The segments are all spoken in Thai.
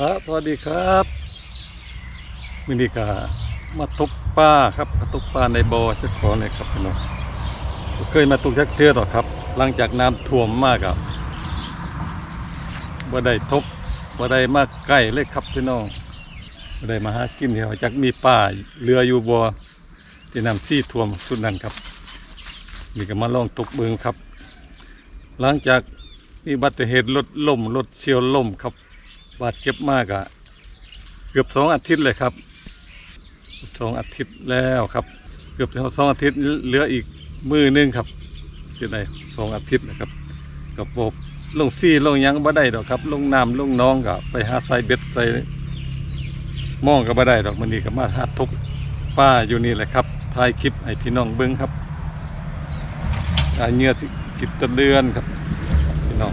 ครับสวัสดีครับมินิกามาตกปลาครับมาตกปลาในบ่อเจ้าของเลยครับพี่น้องเคยมาตุกจักเทื่อหรอครับ หลังจากน้ำท่วมมากครับบ่ได้ทบบ่ได้มาใกล้เลยครับพี่น้องบ่ได้มาหากินเดียวจักมีปลาเรืออยู่บ่อที่น้ำซี่ท่วมสุดนั้นครับนี่ก็มาลองตกเบิงครับ หลังจากมีบัติเหตุรถล่มรถเฉียวล่มครับ บาดเจ็บมากอะเกือบสองอาทิตย์เลยครับสองอาทิตย์แล้วครับ เกือบสองอาทิตย์เหลืออีกมือหนึงครับจะได้สองอาทิตย์นะครับกับบบลงซี่ลงยังบ่ได้ดอกครับ ลงน้ำลงน้องก็ไปหาใส่เบ็ดใส่มองก็บ่ได้ดอกมันนี่ก็มาหาทุกป้าอยู่นี่แหละครับถ่ายคลิปให้พี่น้องเบิ้งครับอาเหงื่อสิกิตเดือนครับพี่น้อง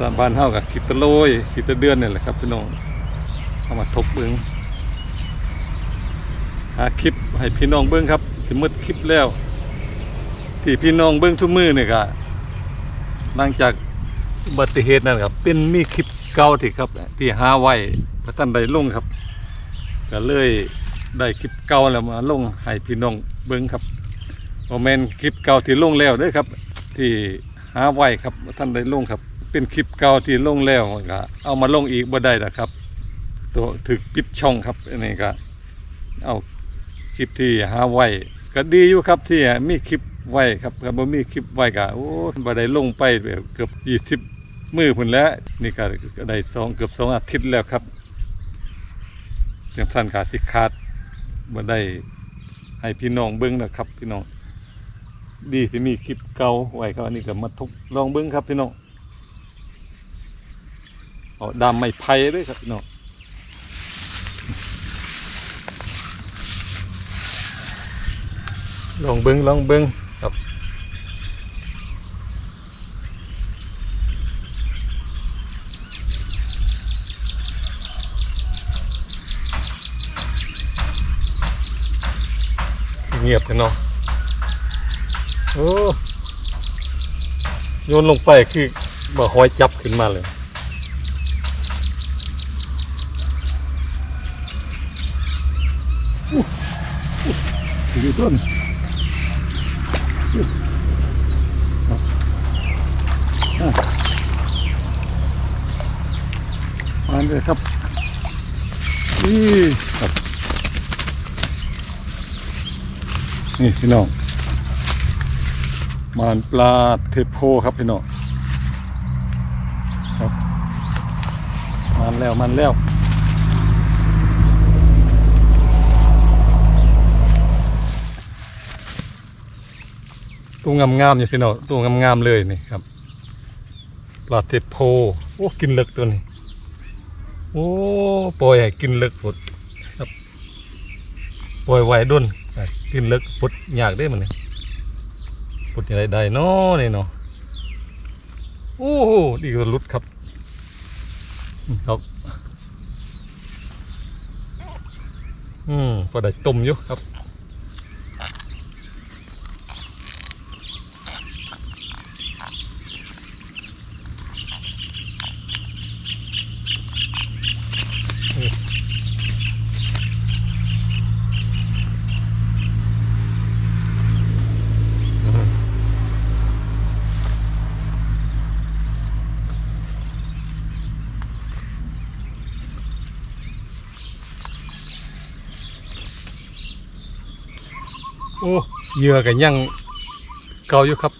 ตามบ้านเฮากับขีดตะโลยขีดตะเดือนนี่แหละครับพี่น้องเอามาทบเบิ้งหาคลิปให้พี่น้องเบิ้งครับถึงมืดคลิปแล้ว ที่พี่น้องเบิ้งทุกมือเนี่ยก็หลังจากอุบัติเหตุนั่นครับ เป็นมีคลิปเก่าที่ครับ ที่หาไว้พระท่านได้ลงครับก็เลยได้คลิปเก่าแล้วมาลงให้พี่น้องเบิ้งครับโมเมนคลิปเก่าที่ลงแล้วด้อครับ ที่หาไว้ครับท่านได้ลงครับ เป็นคลิปเก่าที่ลงแล้วก็เอามาลงอีกบ่ได้นะครับ ตัวถึกปิดช่องครับอันนี้ก็เอาคลิปที่หาไว้ก็ดีอยู่ครับที่มีคลิปไว้ครับครับบ่มีคลิปไว้ก็โอ้บ่ได้ลงไปเกือบ20มื้อพุ่นแล้ว นี่ก็ได้สองเกือบสองอาทิตย์แล้วครับจังซั่นก็สิขาดบ่ได้ให้พี่น้องเบิ่งนะครับพี่น้องดีที่มีคลิปเก่าไว้ครับอันนี้ก็มาทุกลองเบิ่งครับพี่น้อง เอาดำไม่ไผ่ด้วยครับพี่น้องลองเบิ้งลองเบิ้งครับเงียบเลยเนาะโอ้โยนลงไปคือบ่หอยจับขึ้นมาเลย อยู่ต้นมาเลยครับนี่ครับ นี่พี่น้องมานปลาเทโพครับพี่น้องครับมันแล้วมันแล้ว ตัวงามๆอยู่พี่น้องตัวงามๆเลยนี่ครับปลาเทปโพโอ้กินเลึกตัวนี้โอ้ปล่อยให้กินเลึกปดครับปล่อยไว้ด้นกินเลึกปดอยากได้มันนี่ปดอะไรได้เนาะนี่เนาะโอ้โหดีกว่าลุดครับครับอืมพอได้ต้มอยู่ครับ อ้เหยื่อกันยังเกาอยู่ครับ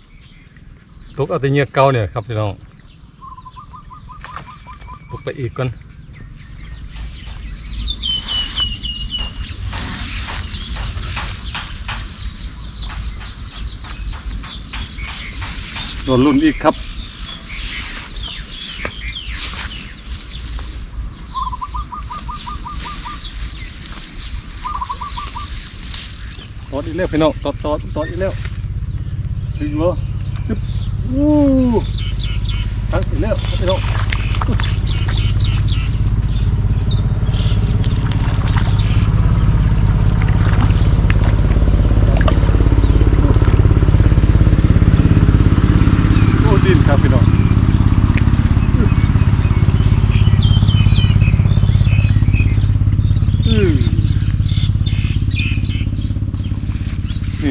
ตกเอาแต่เหยื่อเกาเนี่ยครับพี่น้องตกไปอีกก่อนโดนรุ่นอีกครับตอดอี กแล้วพี่น้องตอดตอดตอดอีกแล้วถึงเหรอจึ๊บวู้ทั้งอีกแล้วพี่น้อง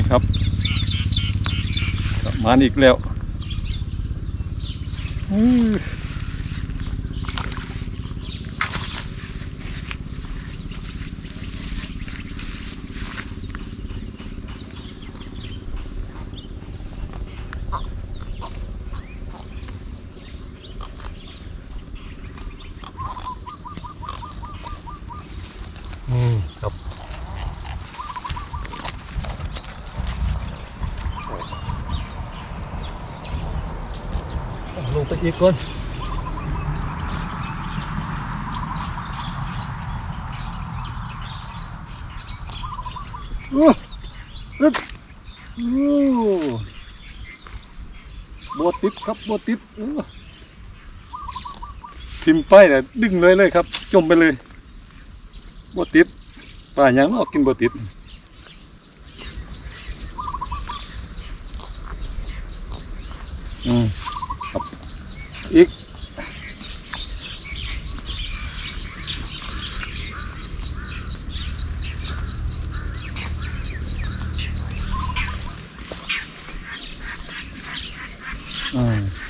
ครับมาอีกแล้วอื้ออืมครับ ลงไป อีกก่อนโอ้อึ๊บโอ้บัวติดครับบัวติดโอ้ทิมไปแต่ดึงเลยเลยครับ จมไปเลยบัวติดป่ายังเนาะกินบัวติดอืม อีกอืม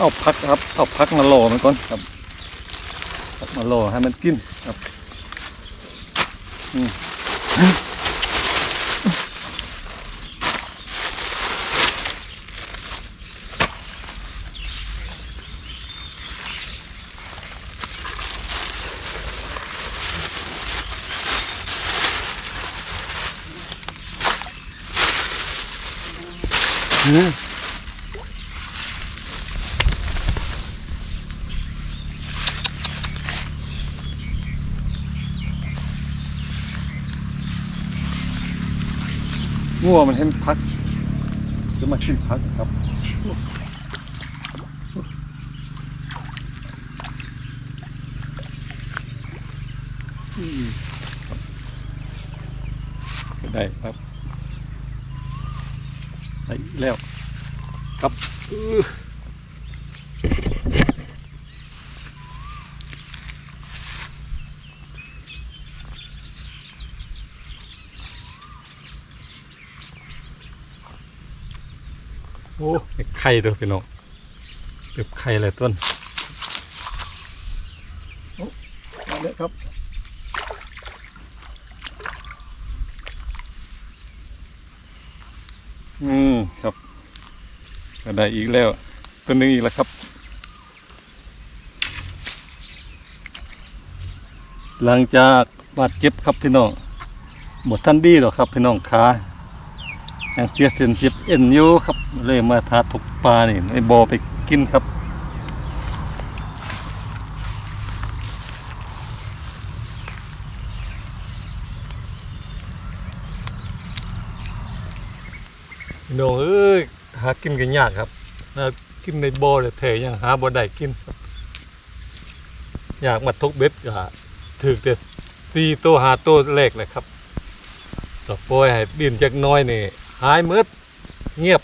เอาพักครับเอาพักมาโลมันก่อนครับพักมาโลให้มันกินครับอืมอืม งัวมันเห็นพัก จะมาชิมพักครับอืมครับได้ครับได้แล้วครับ โอ้ไข่ด้วยพี่น้องเก็บไข่เลยต้นโอ้มาเลยครับอืมครับก็ได้อีกแล้วตัวหนึงอีกแล้วครับ หลังจากบาดเจ็บครับพี่น้องหมดท่านดีหรอกครับพี่น้องขายัง เสียเส้นเจ็บเอ็นอยู่ครับ เลยมาทาถกปลานี่ในบ่อไปกินครับหน้องเอ้ยหากินกันยากครับกินในบ่อเลยแถยังหาบ่ได้กินครับอยากมาทุกเบ็ดก็ถือแต่สี่ตัวหาตัวแรกเลยครับต่อปล่อยให้ดินจากน้อยนี่ หายมืดเงียบ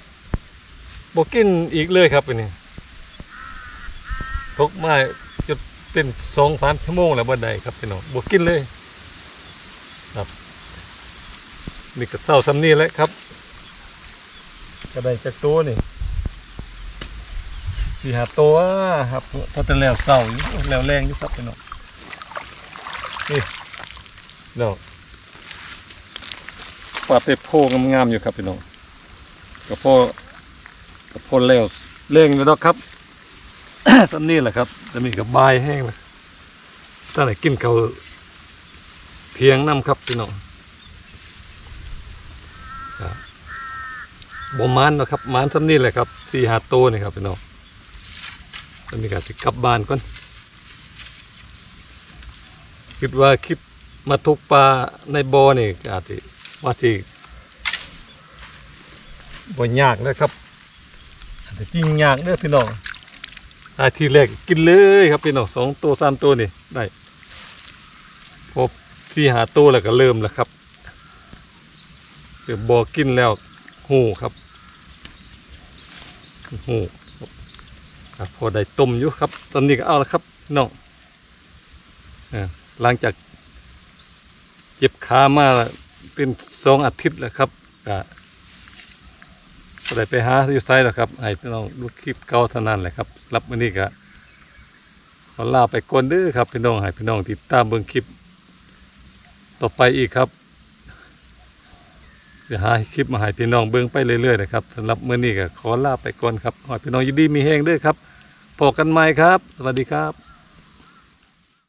บกินอีกเลยครับอันนี้ทกมาจนเป็นสองสามชั่วโมงแล้วบ่ไดครับพี่น้องบกินเลย ครับนี่ก็เศร้าสำนี่แหล้วครับก็ไดจากตัวนี่สี่หาตัวครับเพราะแต่แล้วเศร้าอยู่แล้วแรงอยู่ครับพี่น้องนี่เดี๋ยว ปลาเตโพงามๆอยู่ครับพี่น้องกระโพกระโพแล้วเร่งแล้วเนะครับตอนนี้แหละครับ จะมีกับบายแห้งเลยถ้าไหนกินเขาเพียงน้ำครับพี่น้องบ่มานนะครับมานซ้ำนี่แหละครับสี่หาโตนี่ครับพี่น้องตอนนี้ก็จะกลับบ้านก่อนคิดว่าคลิปมาทุกปลาในบ่อนี่อาจจะ ว่าที่บ่ยากนะครับจจริงยากเด้อพี่น้องอาทีแรกกินเลยครับพี่น้องสองตัวสามตัวนี่ได้พบสี่หาตัวแล้วก็เริ่มแล้วครับเดี๋ยวบ่อกินแล้วหูครับหูครับพอได้ต้มอยู่ครับ ตอนนี้ก็เอาละครับน้องหลังจากเจ็บขามา เป็นสองอาทิตย์แล้วครับก็ก็ได้ไปหาอยู่ไซแล้วครับให้พี่น้องดูคลิปเก่าเท่านั้นแหละครับ รับวันนี้ก็ขอลาไปก่อนเด้อครับพี่น้องให้พี่น้องติดตามเบิ่งคลิป ต่อไปอีกครับเดี๋ยวหาคลิปมาให้พี่น้องเบิ่งไปเรื่อยๆนะครับสำหรับมื้อนี้ก็ขอลาไปก่อนครับขอให้พี่น้องยินดีมีแห้งเด้อครับพบกันใหม่ครับ สวัสดีครับ